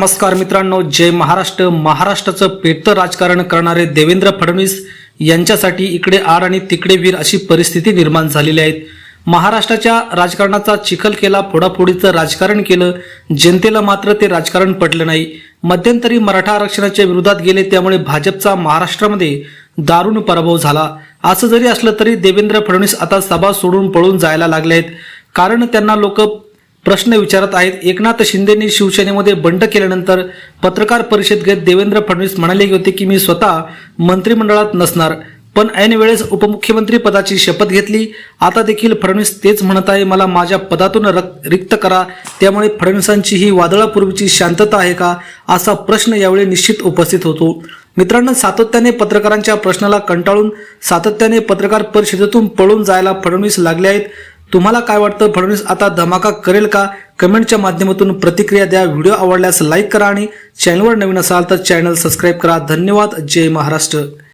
नमस्कार मित्रांनो जय महाराष्ट्र. महाराष्ट्राचं पेटतं राजकारण करणारे देवेंद्र फडणवीस यांच्यासाठी इकडे आड आणि तिकडे वीर अशी परिस्थिती निर्माण झालेली आहे. महाराष्ट्राच्या राजकारणाचा चिखल केला फोडाफोडीचं राजकारण केलं जनतेला मात्र ते राजकारण पटलं नाही. मध्यंतरी मराठा आरक्षणाच्या विरोधात गेले त्यामुळे भाजपचा महाराष्ट्रामध्ये दारुण पराभव झाला. असं जरी असलं तरी देवेंद्र फडणवीस आता सभा सोडून पळून जायला लागले आहेत. कारण त्यांना लोक प्रश्न विचारत आहेत. एकनाथ शिंदेनी शिवसेनेमध्ये बंड केल्यानंतर पत्रकार परिषद घेत देवेंद्र फडणवीस म्हणाले होते की मी स्वतः मंत्रिमंडळात नसणार पण ऐन वेळेस उपमुख्यमंत्री पदाची शपथ घेतली. आता देखील फडणवीस तेच म्हणत आहे मला माझ्या पदातून रिक्त करा. त्यामुळे फडणवीसांची ही वादळापूर्वीची शांतता आहे का असा प्रश्न यावेळी निश्चित उपस्थित होतो. मित्रांनो सातत्याने पत्रकारांच्या प्रश्नाला कंटाळून सातत्याने पत्रकार परिषदेतून पळून जायला फडणवीस लागले आहेत. तुम्हाला काय वाटतं? फडणवीस आता धमाका करेल का? कमेंटच्या माध्यमातून प्रतिक्रिया द्या. व्हिडिओ आवडल्यास लाईक करा आणि चॅनलवर नवीन असाल तर चॅनल सबस्क्राईब करा. धन्यवाद. जय महाराष्ट्र.